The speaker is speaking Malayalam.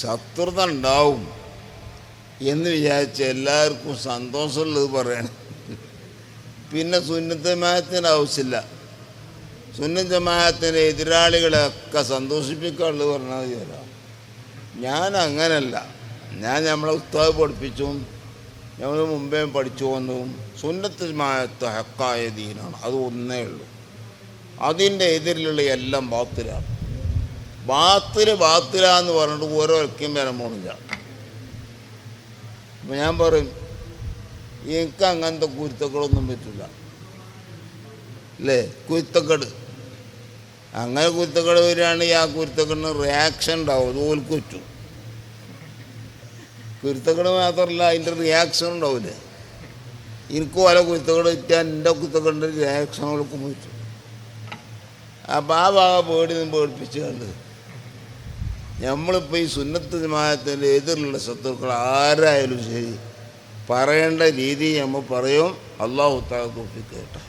ശത്രുത ഉണ്ടാവും എന്ന് വിചാരിച്ച് എല്ലാവർക്കും സന്തോഷമുള്ളത് പറയണം. പിന്നെ സുന്നത്ത് ജമാഅത്തിന് ആവശ്യമില്ല. സുന്നത്തമായത്തിന്റെ എതിരാളികളെയൊക്കെ സന്തോഷിപ്പിക്കാനുള്ളത് പറഞ്ഞാൽ വരാം ഞാൻ അങ്ങനല്ല. ഞാൻ നമ്മളെ ഉസ്താവ് പഠിപ്പിച്ചും. ഞങ്ങൾ മുമ്പേ പഠിച്ചു വന്നതും സുന്നത്തമായത്ത് ഹക്കായ ദീനാണ്. അത് ഒന്നേ ഉള്ളൂ. അതിന്റെ എതിരിലുള്ള എല്ലാം ബാത്തിലാണ്. ബാത്തിൽ ബാത്തിലാന്ന് പറഞ്ഞിട്ട് ഓരോ വ്യക്തിയും വരാൻ പോണില്ല ഞാൻ പറയും എനിക്ക് അങ്ങനത്തെ കുരുത്തക്കളൊന്നും പറ്റില്ല. അല്ലേ? കുരുത്തക്കേട്. അങ്ങനെ കുരുത്തക്കേട് വരികയാണെങ്കിൽ ആ കുരുത്തക്കേടിന് റിയാക്ഷൻ ഉണ്ടാവും. അത് ഓൽക്ക് പറ്റും. കുരുത്തക്കേട് മാത്രമല്ല അതിന്റെ റിയാക്ഷൻ ഉണ്ടാവില്ലേ എനിക്ക് പല കുരുത്തക്കേട് കിട്ടിയാൽ എന്റെ കുരുത്തക്കേടിന്റെ റിയാക്ഷൻ ഓൾക്ക് പറ്റും. അപ്പം ആ ഭാഗം പേടി പേടിപ്പിച്ച് കണ്ട് നമ്മളിപ്പോൾ ഈ സുന്നത്ത് ജമാഅത്തിന്റെ എതിരിലുള്ള ശത്രുക്കൾ ആരായാലും ശരി പറയേണ്ട രീതി നമ്മൾ പറയും. അള്ളാഹു താ തോഫിക്ക് കേട്ടോ